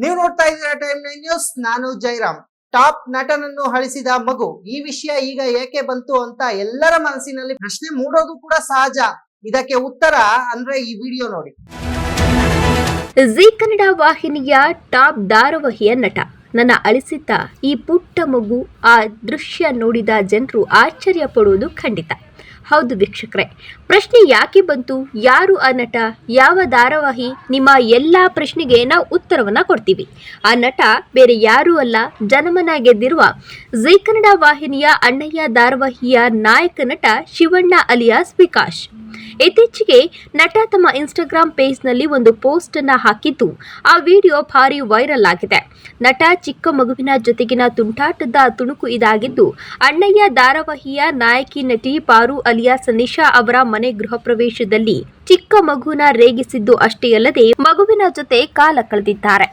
ನೀವು ನೋಡ್ತಾ ಇದ್ದೀರಾ ಟೈಮ್ ನೈನ್ ನ್ಯೂಸ್ ನಾನು ಜೈರಾಮ್. ಟಾಪ್ ನಟನನ್ನು ಅಳಿಸಿದ ಮಗು, ಈ ವಿಷಯ ಈಗ ಏಕೆ ಬಂತು ಅಂತ ಎಲ್ಲರ ಮನಸ್ಸಿನಲ್ಲಿ ಪ್ರಶ್ನೆ ಮೂಡೋದು ಕೂಡ ಸಹಜ. ಇದಕ್ಕೆ ಉತ್ತರ ಅಂದ್ರೆ ಈ ವಿಡಿಯೋ ನೋಡಿ. ಜಿ ಕನ್ನಡ ವಾಹಿನಿಯ ಟಾಪ್ ಧಾರಾವಾಹಿಯ ನಟ. ನನ್ನ ಅಳಿಸಿದ್ದ ಈ ಪುಟ್ಟ ಮಗು ಆ ದೃಶ್ಯ ನೋಡಿದ ಜನರು ಆಶ್ಚರ್ಯ ಪಡುವುದು ಖಂಡಿತ. ಹೌದು ವೀಕ್ಷಕರೇ. ಪ್ರಶ್ನೆ ಯಾಕೆ ಬಂತು? ಯಾರು ಆ ನಟ? ಯಾವ ಧಾರಾವಾಹಿ? ನಿಮ್ಮ ಎಲ್ಲ ಪ್ರಶ್ನೆಗೆ ನಾವು ಉತ್ತರವನ್ನ ಕೊಡ್ತೀವಿ. ಆ ನಟ ಬೇರೆ ಯಾರೂ ಅಲ್ಲ, ಜನಮನ ಗೆದ್ದಿರುವ ಜೈ ಕನ್ನಡ ವಾಹಿನಿಯ ಅಣ್ಣಯ್ಯ ಧಾರಾವಾಹಿಯ ನಾಯಕ ನಟ ಶಿವಣ್ಣ ಅಲಿಯಾಸ್ ವಿಕಾಶ್. ಇತ್ತೀಚೆಗೆ ನಟ ತಮ್ಮ ಇನ್ಸ್ಟಾಗ್ರಾಂ ಪೇಜ್ನಲ್ಲಿ ಒಂದು ಪೋಸ್ಟ್ ಅನ್ನ ಹಾಕಿದ್ದು. ಆ ವಿಡಿಯೋ ಭಾರಿ ವೈರಲ್ ಆಗಿದೆ. ನಟ ಚಿಕ್ಕ ಮಗುವಿನ ಜೊತೆಗಿನ ತುಂಟಾಟದ ತುಣುಕು ಇದಾಗಿದ್ದು, ಅಣ್ಣಯ್ಯ ಧಾರಾವಾಹಿಯ ನಾಯಕಿ ನಟಿ ಪಾರು ಅಲಿಯಾ ಸನಿಶಾ ಅವರ ಮನೆ ಗೃಹ ಪ್ರವೇಶದಲ್ಲಿ ಚಿಕ್ಕ ಮಗುವಿನ ರೇಗಿಸಿದ್ದು ಅಷ್ಟೇ ಅಲ್ಲದೆ ಮಗುವಿನ ಜೊತೆ ಕಾಲ ಕಳೆದಿದ್ದಾರೆ.